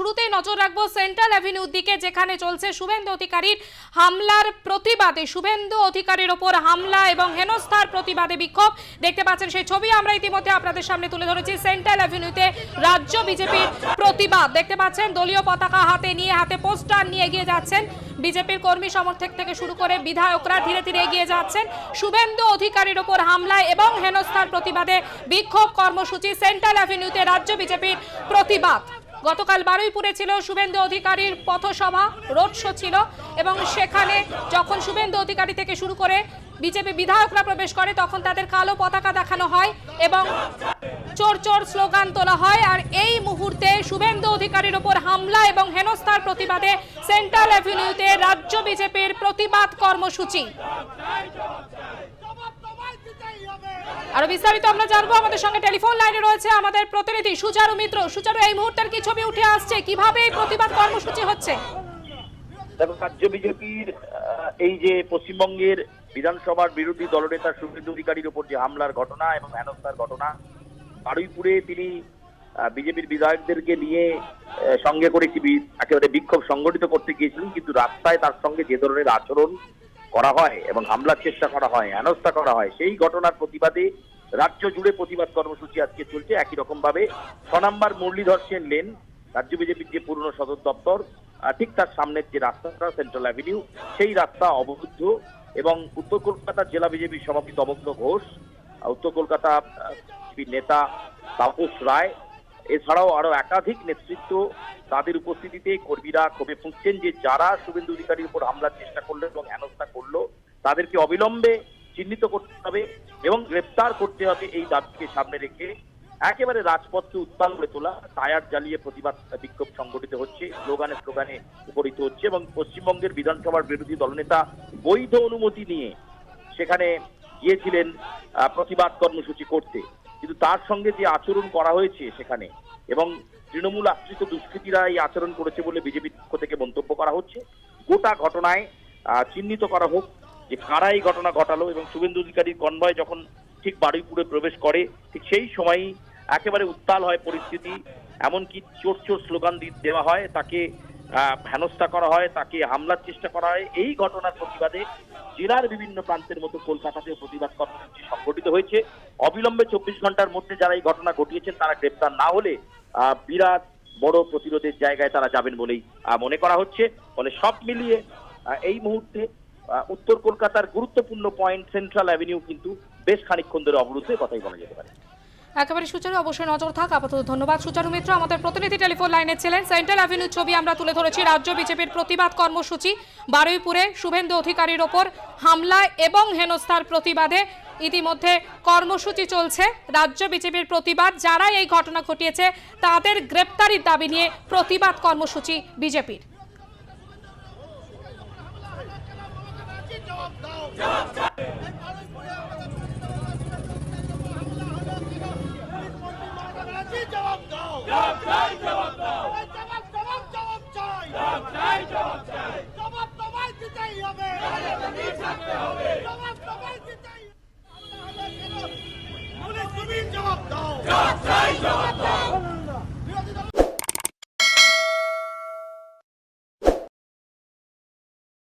শুরুতেই নজর রাখব সেন্ট্রাল অ্যাভিনিউর দিকে, যেখানে চলছে শুভেন্দু অধিকারীর হামলার প্রতিবাদে। শুভেন্দু অধিকারীর ওপর হামলা এবং হেনস্থার প্রতিবাদে বিক্ষোভ। দেখতে পাচ্ছেন সেই ছবি আমরা ইতিমধ্যে আপনাদের সামনে তুলে ধরেছি। সেন্ট্রাল অ্যাভিনিউতে রাজ্য বিজেপির প্রতিবাদ। দেখতে পাচ্ছেন দলীয় পতাকা হাতে নিয়ে, হাতে পোস্টার নিয়ে এগিয়ে যাচ্ছেন বিজেপির কর্মী সমর্থক থেকে শুরু করে বিধায়করা ধীরে ধীরে এগিয়ে যাচ্ছেন। শুভেন্দু অধিকারীর ওপর হামলা এবং হেনস্থার প্রতিবাদে বিক্ষোভ কর্মসূচি সেন্ট্রাল অ্যাভিনিউতে রাজ্য বিজেপির প্রতিবাদ। গতকাল বারুইপুরে ছিল শুভেন্দু অধিকারীর পথসভা, রোড শো ছিল এবং সেখানে যখন শুভেন্দু অধিকারী থেকে শুরু করে বিজেপি বিধায়করা প্রবেশ করে, তখন তাদের কালো পতাকা দেখানো হয় এবং চোর চোর স্লোগান তোলা হয়। আর এই মুহূর্তে শুভেন্দু অধিকারীর ওপর হামলা এবং হেনস্থার প্রতিবাদে সেন্ট্রাল অ্যাভিনিউতে রাজ্য বিজেপির প্রতিবাদ কর্মসূচি। আরও বিস্তারিত আমরা জানব। আমাদের সঙ্গে টেলিফোন লাইনে রয়েছে আমাদের প্রতিনিধি সুচারু মিত্র। সুচারু, এই মুহূর্তের কি ছবি উঠে আসছে? কীভাবে এই প্রতিবাদ কর্মসূচি হচ্ছে? দেখো রাজ্য বিজেপির এই যে পশ্চিমবঙ্গের বিধানসভার বিরোধী দলনেতা শুভেন্দু অধিকারীর উপর যে হামলার ঘটনা এবং হেনস্থার ঘটনা, বারুইপুরে তিনি বিজেপির বিধায়কদেরকে নিয়ে সঙ্গে করে একটি একেবারে বিক্ষোভ সংগঠিত করতে গিয়েছিলেন, কিন্তু রাস্তায় তার সঙ্গে যে ধরনের আচরণ করা হয় এবং হামলার চেষ্টা করা হয়, হেনস্থা করা হয়, সেই ঘটনার প্রতিবাদে রাজ্য জুড়ে প্রতিবাদ কর্মসূচি আজকে চলছে। একই রকম ভাবে ছ নম্বর মুরলীধর সেন লেন, রাজ্য বিজেপির যে পুরনো সদর দপ্তর ঠিক তার সামনের যে রাস্তাটা সেন্ট্রাল অ্যাভিনিউ সেই রাস্তা অবরুদ্ধ এবং উত্তর কলকাতা জেলা বিজেপির সভাপতি অবগ্ন ঘোষ উত্তর কলকাতা নেতা তাপস রায় এছাড়াও আরও একাধিক নেতৃত্ব তাদের উপস্থিতিতে কর্মীরা ক্ষোভে ফুঁকছেন যে যারা শুভেন্দু অধিকারীর উপর হামলার চেষ্টা করল এবং হেনস্থা করল, তাদেরকে অবিলম্বে চিহ্নিত করতে হবে এবং গ্রেপ্তার করতে হবে এই দাবিকে সামনে রেখে একেবারে রাজপথকে উত্তাল করে তোলা, টায়ার জ্বালিয়ে প্রতিবাদ বিক্ষোভ সংগঠিত হচ্ছে, স্লোগানে স্লোগানে উপনীত হচ্ছে এবং পশ্চিমবঙ্গের বিধানসভার বিরোধী দলনেতা বৈধ অনুমতি নিয়ে সেখানে গিয়েছিলেন প্রতিবাদ কর্মসূচি করতে। কিন্তু তার সঙ্গে যে আচরণ করা হয়েছে সেখানে এবং তৃণমূল আশ্রিত দুষ্কৃতীরা এই আচরণ করেছে বলে বিজেপির পক্ষ থেকে মন্তব্য করা হচ্ছে, গোটা ঘটনায় চিহ্নিত করা হোক যে কারা এই ঘটনা ঘটালো এবং শুভেন্দু অধিকারীর কনভয় যখন ঠিক বারুইপুরে প্রবেশ করে, ঠিক সেই সময়ই একেবারে উত্তাল হয় পরিস্থিতি, এমনকি চোর চোর স্লোগান দেওয়া হয়, তাকে হেনস্থা করা হয়, তাকে হামলার চেষ্টা করা হয়। এই ঘটনার প্রতিবাদে জেলার বিভিন্ন প্রান্তের মতো কলকাতাতেও প্রতিবাদ কর্মসূচি সংগঠিত হয়েছে। অবিলম্বে চব্বিশ ঘণ্টার মধ্যে যারা এই ঘটনা ঘটিয়েছেন, তারা গ্রেপ্তার না হলে বিরাট বড় প্রতিরোধের জায়গায় তারা যাবেন বলেই মনে করা হচ্ছে। ফলে সব মিলিয়ে এই মুহূর্তে উত্তর কলকাতার গুরুত্বপূর্ণ পয়েন্ট সেন্ট্রাল অ্যাভিনিউ কিন্তু বেশ খানিকক্ষণ ধরে অবরুদ্ধে কথাই বলা যেতে পারে। একেবারে সুচারু, অবশ্যই নজর থাক। আপাতত ধন্যবাদ, সুচারু মিত্র। আমাদের প্রতিনিধি টেলিফোন লাইনে ছিলেন সেন্ট্রাল অ্যাভিনিউ, ছবি আমরা তুলে ধরেছি রাজ্য বিজেপির প্রতিবাদ কর্মসূচি। বারুইপুরে শুভেন্দু অধিকারীর ওপর হামলা এবং হেনস্থার প্রতিবাদে ইতিমধ্যে কর্মসূচি চলছে। রাজ্য বিজেপির প্রতিবাদ যারা এই ঘটনা ঘটিয়েছে, তাদের গ্রেপ্তারির দাবি নিয়ে প্রতিবাদ কর্মসূচি বিজেপির। জবাব দাও। জবাব চাই জবাব দাও। জবাব জবাব চাই। জবাব চাই জবাব চাই।